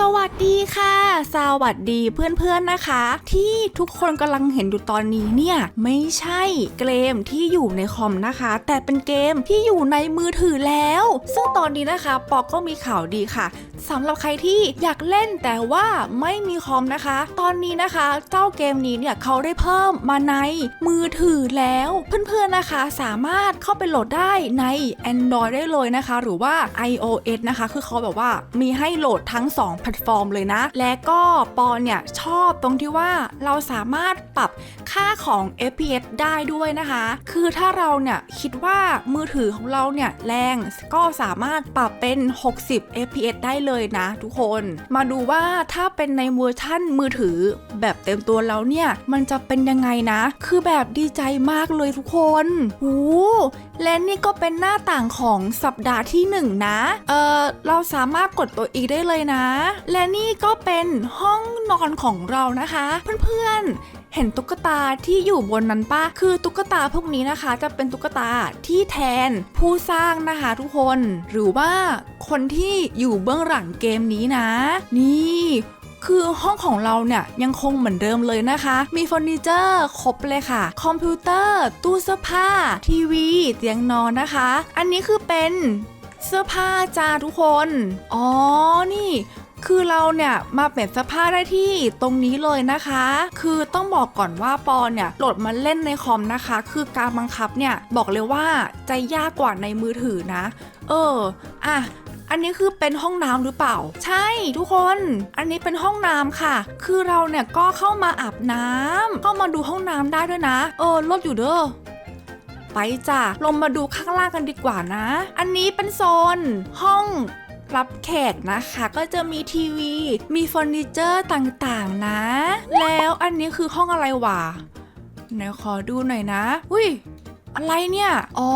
สวัสดีค่ะ สวัสดีเพื่อนๆนะคะ ที่ทุกคนกำลังเห็นอยู่ตอนนี้เนี่ย ไม่ใช่เกมที่อยู่ในคอมนะคะ แต่เป็นเกมที่อยู่ในมือถือแล้ว ซึ่งตอนนี้นะคะ ปอกก็มีข่าวดีค่ะสำหรับใครที่อยากเล่นแต่ว่าไม่มีคอมนะคะ ตอนนี้นะคะ เจ้าเกมนี้เนี่ยเขาได้เพิ่มมาในมือถือแล้ว เพื่อนๆนะคะ สามารถเข้าไปโหลดได้ใน Android ได้เลยนะคะ หรือว่า iOS นะคะ คือเขาแบบว่ามีให้โหลดทั้ง 2พลตฟอร์มเลยนะ และก็ปอนเนี่ยชอบตรงที่ว่าเราสามารถปรับ ค่าของ FPS ได้ด้วยนะคะ คือถ้าเราเนี่ยคิดว่ามือถือของเราเนี่ยแรงก็สามารถปรับเป็น 60 FPS ได้เลยนะทุกคน มาดูว่าถ้าเป็นในเวอร์ชั่นมือถือ แบบเต็มตัวแล้วเนี่ยมันจะเป็นยังไงนะ คือแบบดีใจมากเลยทุกคนหูและนี่ก็เป็นหน้าต่างของสัปดาห์ที่ 1 นะ เออเราสามารถกดตัวอีได้เลยนะ และนี่ก็เป็นห้องนอนของเรานะคะ เพื่อนๆเห็นตุ๊กตาที่อยู่บนนั้นปะคือตุ๊กตาพวกนี้นะคะ จะเป็นตุ๊กตาที่แทนผู้สร้างนะคะทุกคน หรือว่าคนที่อยู่เบื้องหลังเกมนี้นะ นี่คือห้องของเราเนี่ยยังคงเหมือนเดิมเลยนะคะ มีเฟอร์นิเจอร์ครบเลยค่ะ คอมพิวเตอร์ ตู้เสื้อผ้า ทีวี เตียงนอนนะคะ อันนี้คือเป็นเสื้อผ้าจ้าทุกคน อ๋อ นี่ คือเราเนี่ยมาเปลี่ยนเสื้อผ้าได้ที่ตรงนี้เลยนะคะ คือต้องบอกก่อนว่าปอเนี่ยโหลดมาเล่นในคอมนะคะ คือการบังคับเนี่ยบอกเลยว่าจะยากกว่าในมือถือนะ เอออะอันนี้คือเป็นห้องน้ำหรือเปล่า ใช่ทุกคน อันนี้เป็นห้องน้ำค่ะ คือเราเนี่ยก็เข้ามาอาบน้ำเข้ามาดูห้องน้ำได้ด้วยนะ เออลดอยู่เด้อไปจ้ะลงมาดูข้างล่างกันดีกว่านะ อันนี้เป็นโซน ห้อง รับแขกนะคะ ก็จะมีทีวี มีเฟอร์นิเจอร์ต่างๆนะ แล้วอันนี้คือห้องอะไรวะไหนขอดูหน่อยนะ อุ้ย อะไรเนี่ย อ๋อ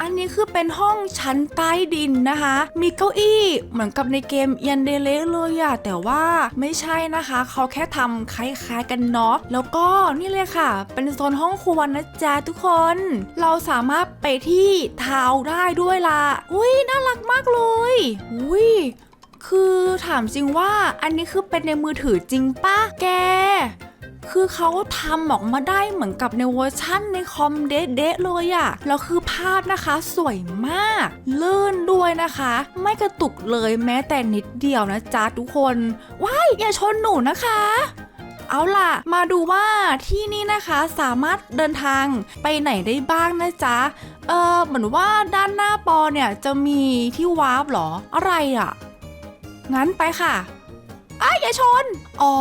อันนี้คือเป็นห้องชั้นใต้ดินนะคะ มีเก้าอี้เหมือนกับในเกมยันเดเลเลยอะแต่ว่าไม่ใช่นะคะ เขาแค่ทำคล้ายๆกันเนาะ แล้วก็นี่เลยค่ะ เป็นโซนห้องครัวนะจ๊ะทุกคน เราสามารถไปที่เท้าได้ด้วยล่ะ อุ้ยน่ารักมากเลย อุ้ยคือถามจริงว่าอันนี้คือเป็นในมือถือจริงปะแก คือเขาทำออกมาได้เหมือนกับในเวอร์ชั่นในคอมเดะๆเลยอะแล้วคือภาพนะคะสวยมากลื่นด้วยนะคะ ไม่กระตุกเลยแม้แต่นิดเดียวนะจ๊ะทุกคนว้ายอย่าชนหนูนะคะเอาล่ะ มาดูว่าที่นี่นะคะสามารถเดินทางไปไหนได้บ้างนะจ๊ะ เออเหมือนว่าด้านหน้าปอเนี่ยจะมีที่วาร์ปหรอ อะไรอะงั้นไปค่ะอ้าอย่าชน อ๋อ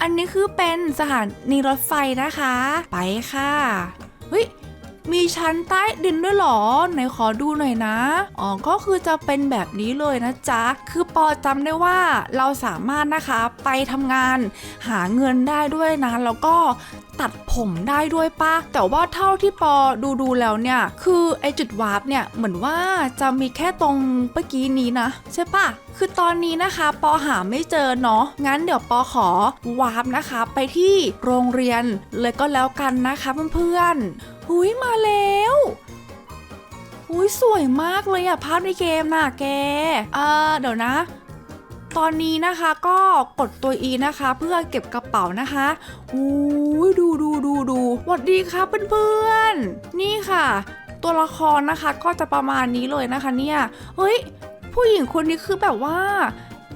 อันนี้คือเป็นสถานีรถไฟนะคะ ไปค่ะ เฮ้ย มีชั้นใต้ดินด้วยเหรอ ไหนขอดูหน่อยนะ อ๋อ ก็คือจะเป็นแบบนี้เลยนะจ๊ะ คือปอจำได้ว่าเราสามารถนะคะไปทำงานหาเงินได้ด้วยนะ แล้วก็ ตัดผมได้ด้วยปะแต่ว่าเท่าที่ปอดูดูแล้วเนี่ย คือไอจุดวาร์ปเนี่ยเหมือนว่าจะมีแค่ตรงเมื่อกี้นี้นะใช่ปะคือตอนนี้นะคะ ปอหาไม่เจอเนาะงั้นเดี๋ยวปอขอวาร์ปนะคะ ไปที่โรงเรียนเลยก็แล้วกันนะคะเพื่อนๆหุยมาแล้วหุยสวยมากเลยอะภาพในเกมน่ะแก เออเดี๋ยวนะ ตอนนี้นะคะก็กดตัว E นะคะ เพื่อเก็บกระเป๋านะคะอู้ดูดูดูดูสวัสดีครับเพื่อนๆ นี่ค่ะ ตัวละครนะคะก็จะประมาณนี้เลยนะคะเนี่ยเฮ้ย ผู้หญิงคนนี้คือแบบว่า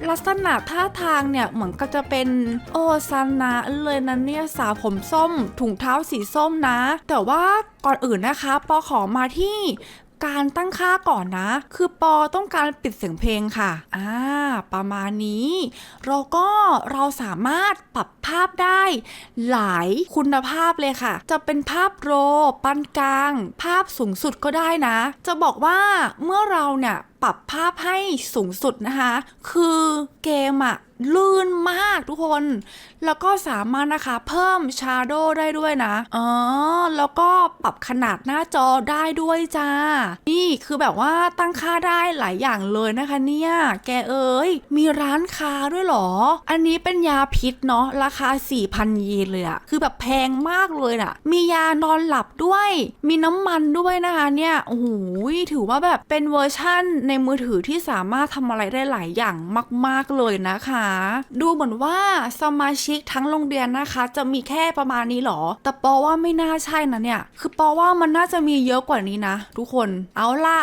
ลักษณะท่าทางเนี่ยเหมือนก็จะเป็นโอซานะเลยนะเนี่ยสาวผมส้มถุงเท้าสีส้มนะ แต่ว่าก่อนอื่นนะคะปอขอมาที่ การตั้งค่าก่อนนะ คือปอต้องการปิดเสียงเพลงค่ะ อ่า ประมาณนี้ เราก็เราสามารถปรับภาพได้ หลายคุณภาพเลยค่ะ จะเป็นภาพโรปานกลาง ภาพสูงสุดก็ได้นะ จะบอกว่าเมื่อเราเนี่ยปรับภาพให้สูงสุดนะคะ คือเกมอะลื่นมากทุกคน แล้วก็สามารถนะคะ เพิ่มชาร์โดได้ด้วยนะอ๋อแล้วก็ปรับขนาดหน้าจอได้ด้วยจ้า นี่คือแบบว่าตั้งค่าได้หลายอย่างเลยนะคะเนี่ย แกเอ๋ยมีร้านค้าด้วยหรอ อันนี้เป็นยาพิษเนาะราคา 4,000เยนเลยอะคือแบบแพงมากเลยน่ะมียานอนหลับด้วย มีน้ำมันด้วยนะคะเนี่ยโอ้โหถือว่าแบบเป็นเวอร์ชั่นในมือถือที่สามารถทำอะไรได้หลายอย่างมาก ๆ เลยนะคะ ดูเหมือนว่าสมาชิกทั้งโรงเรียนนะคะ จะมีแค่ประมาณนี้หรอ แต่ปอว่าไม่น่าใช่นะเนี่ย คือปอว่ามันน่าจะมีเยอะกว่านี้นะ ทุกคนเอาล่ะ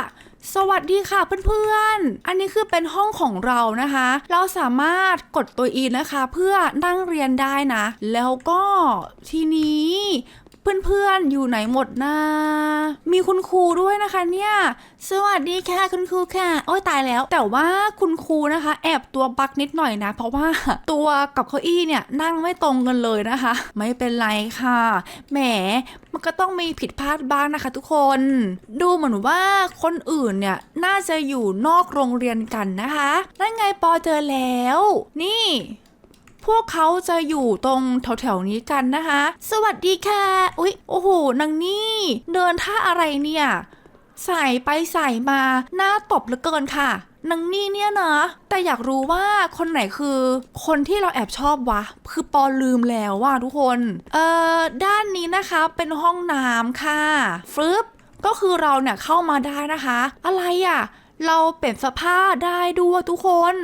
สวัสดีค่ะเพื่อนๆ อันนี้คือเป็นห้องของเรานะคะ เราสามารถกดตัวอีนะคะ เพื่อนั่งเรียนได้นะ แล้วก็ทีนี้ เพื่อนๆ อยู่ไหนหมดนะ มีคุณครูด้วยนะคะเนี่ย สวัสดีค่ะคุณครูค่ะ โอ้ยตายแล้ว แต่ว่าคุณครูนะคะ แอบตัวบักนิดหน่อยนะ เพราะว่าตัวกับเก้าอี้เนี่ยนั่งไม่ตรงกันเลยนะคะ ไม่เป็นไรค่ะ แหม มันก็ต้องมีผิดพลาดบ้างนะคะทุกคน ดูเหมือนว่าคนอื่นเนี่ยน่าจะอยู่นอกโรงเรียนกันนะคะ นั่นไงปอเจอแล้ว นี่ พวกเขาจะอยู่ตรงแถวๆนี้กันนะคะ สวัสดีค่ะอุ๊ยโอ้โหนางนี่ เดินท่าอะไรเนี่ย ใส่ไปใส่มาหน้าตบเหลือเกินค่ะนางนี่เนี่ยนะ แต่อยากรู้ว่าคนไหนคือ คนที่เราแอบชอบวะ คือปอลืมแล้วว่าทุกคน เอ่อ ด้านนี้นะคะเป็นห้องน้ำค่ะฟึบก็คือเราเนี่ยเข้ามาได้นะคะ อะไรอะ่ะ เราเปลี่ยนเสภาพได้ด้วยทุกคน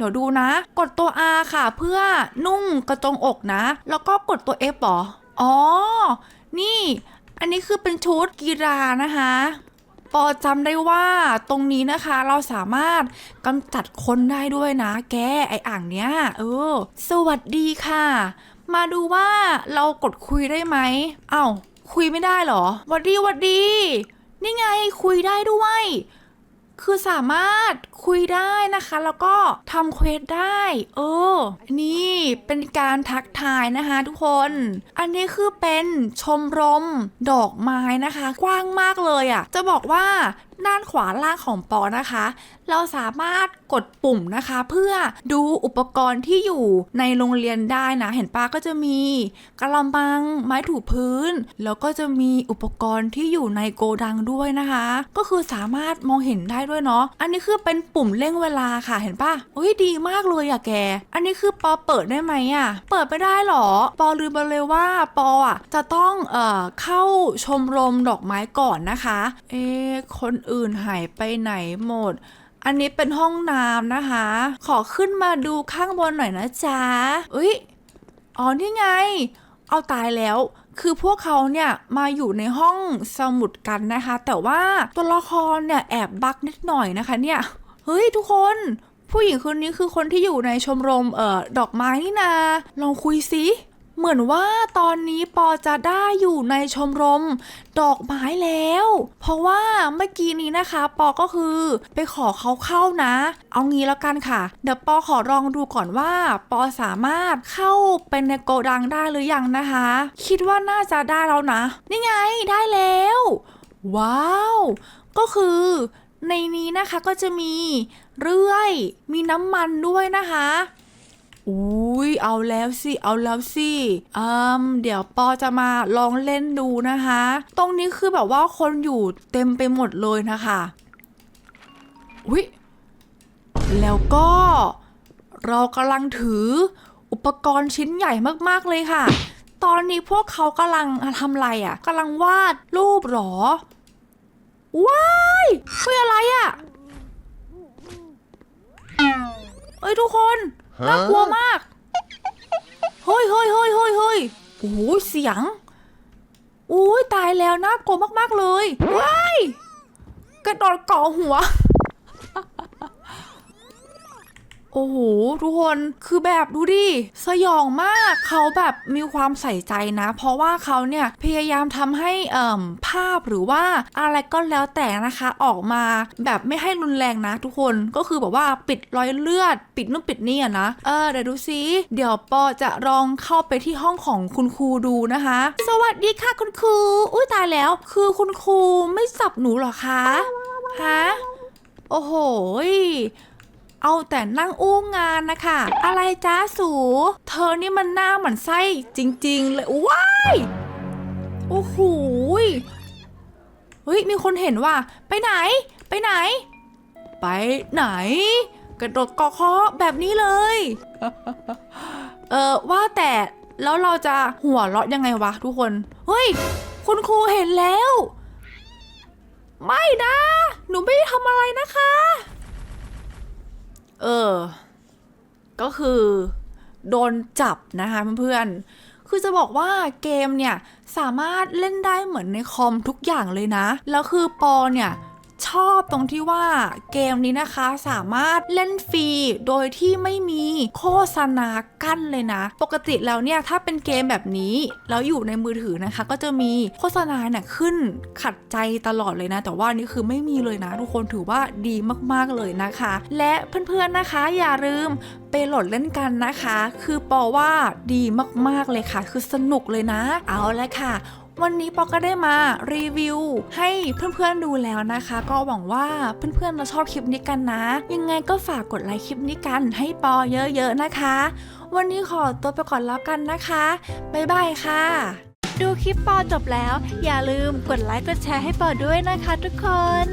เดี๋ยวดูนะ กดตัว R ค่ะ เพื่อนุ่งกระจงอกนะ แล้วก็กดตัว F หรอ อ๋อ นี่ อันนี้คือเป็นชุดกีฬานะคะปอจำได้ว่าตรงนี้นะคะเราสามารถกำจัดคนได้ด้วยนะ แกไออ่างเนี้ยเออ สวัสดีค่ะ มาดูว่าเรากดคุยได้ไหมเอ้าคุยไม่ได้หรอวัดดีวัดดี นี่ไงคุยได้ด้วย คือสามารถคุยได้นะคะ แล้วก็ทำเควสได้เออนี่เป็นการทักทายนะคะทุกคน อันนี้คือเป็นชมรมดอกไม้นะคะ กว้างมากเลยอะ่ะ จะบอกว่า ด้านขวาล่างของปอนะคะ เราสามารถกดปุ่มนะคะ เพื่อดูอุปกรณ์ที่อยู่ในโรงเรียนได้นะ เห็นปะก็จะมีกระมัง ไม้ถูพื้น แล้วก็จะมีอุปกรณ์ที่อยู่ในโกดังด้วยนะคะ ก็คือสามารถมองเห็นได้ด้วยเนาะอันนี้คือเป็นปุ่มเร่งเวลาค่ะเห็นปะเฮ้ยดีมากเลยอะแก อันนี้คือปอเปิดได้ไหมอะเปิดไม่ได้หรอ ปอลืมไปเลยว่าปออะจะต้องเอ่อเข้าชมรมดอกไม้ก่อนนะคะ เอคนอื่นหายไปไหนหมด อันนี้เป็นห้องน้ำนะคะ ขอขึ้นมาดูข้างบนหน่อยนะจ๊ะเอ้ยอ๋อนี่ไง เอาตายแล้วคือพวกเขาเนี่ยมาอยู่ในห้องสมุดกันนะคะ แต่ว่าตัวละครเนี่ยแอบบักนิดหน่อยนะคะเนี่ย เฮ้ยทุกคน ผู้หญิงคนนี้คือคนที่อยู่ในชมรมเอ่อดอกไม้นี่นาลองคุยสิ เหมือนว่าตอนนี้ปอจะได้อยู่ในชมรม ดอกไม้แล้ว เพราะว่าเมื่อกี้นี้นะคะ ปอก็คือไปขอเขาเข้านะ เอางี้แล้วกันค่ะ เดี๋ยวปอขอลองดูก่อนว่า ปอสามารถเข้าเป็นในโกดังได้หรือยังนะคะ คิดว่าน่าจะได้แล้วนะ นี่ไงได้แล้ว ว้าว ก็คือในนี้นะคะก็จะมีเรื่อย มีน้ำมันด้วยนะคะ อุ้ยเอาแล้วสิ เอาแล้วสิอืมเดี๋ยวปอจะมาลองเล่นดูนะคะ ตรงนี้คือแบบว่าคนอยู่เต็มไปหมดเลยนะคะอุ้ยแล้วก็เรากำลังถืออุปกรณ์ชิ้นใหญ่มากๆเลยค่ะ ตอนนี้พวกเขากำลังทำอะไรอะ่ะกำลังวาดรูปเหรอ ว้ายเฮ้ยอะไรอะ่ะเอ้ยทุกคน น่ากลัวมาก เฮ้ยเฮ้ยเฮ้ยเฮ้ยเฮ้ยโอ้ยเสียงโอ้ยตายแล้วน่ากลัวมากๆเลยว้ายกระโดดเกาะหัว โอ้โหทุกคนคือแบบดูดิสยองมากเขาแบบมีความใส่ใจนะ เพราะว่าเขาเนี่ยพยายามทำให้เอ่มภาพหรือว่าอะไรก็แล้วแต่นะคะออกมาแบบไม่ให้รุนแรงนะทุกคนก็คือแบบว่าปิดรอยเลือด ปิดนู่นปิดนี่อะนะเออเดี๋ยวดูซิเดี๋ยวปอจะลองเข้าไปที่ห้องของคุณครูดูนะคะ สวัสดีค่ะคุณครูอุ้ยตายแล้ว คือคุณครูไม่สับหนูหรอคะฮะโอ้โห เอาแต่นั่งอู้งานนะคะ อะไรจ้าสู เธอนี่มันหน้าเหมือนไส้จริง ๆ เลยว้ายโอ้โหเฮ้ยมีคนเห็นว่า ไปไหน ไปไหน ไปไหน กระโดดเกาะคอแบบนี้เลย เออว่าแต่แล้วเราจะหัวเราะยังไงวะทุกคน เฮ้ย คุณครูเห็นแล้ว ไม่นะ หนูไม่ได้ทำอะไรนะคะ เออ ก็คือโดนจับนะคะเพื่อนๆ คือจะบอกว่าเกมเนี่ย สามารถเล่นได้เหมือนในคอมทุกอย่างเลยนะ แล้วคือปอเนี่ย ชอบตรงที่ว่าเกมนี้นะคะสามารถเล่นฟรีโดยที่ไม่มีโฆษณากั้นเลยนะ ปกติแล้วเนี่ยถ้าเป็นเกมแบบนี้แล้วอยู่ในมือถือนะคะ ก็จะมีโฆษณาเนี่ยขึ้นขัดใจตลอดเลยนะ แต่ว่านี่คือไม่มีเลยนะทุกคนถือว่าดีมากๆเลยนะคะ และเพื่อนๆนะคะอย่าลืมไปโหลดเล่นกันนะคะ คือปอว่าดีมากๆเลยค่ะ คือสนุกเลยนะ เอาละค่ะ วันนี้ปอก็ได้มารีวิวให้เพื่อนๆดูแล้วนะคะ ก็หวังว่าเพื่อนๆจะชอบคลิปนี้กันนะ ยังไงก็ฝากกดไลค์คลิปนี้กันให้ปอเยอะๆนะคะ วันนี้ขอตัวไปก่อนแล้วกันนะคะบ๊ายบายค่ะ ดูคลิปปอจบแล้ว อย่าลืมกดไลค์กดแชร์ให้ปอด้วยนะคะทุกคน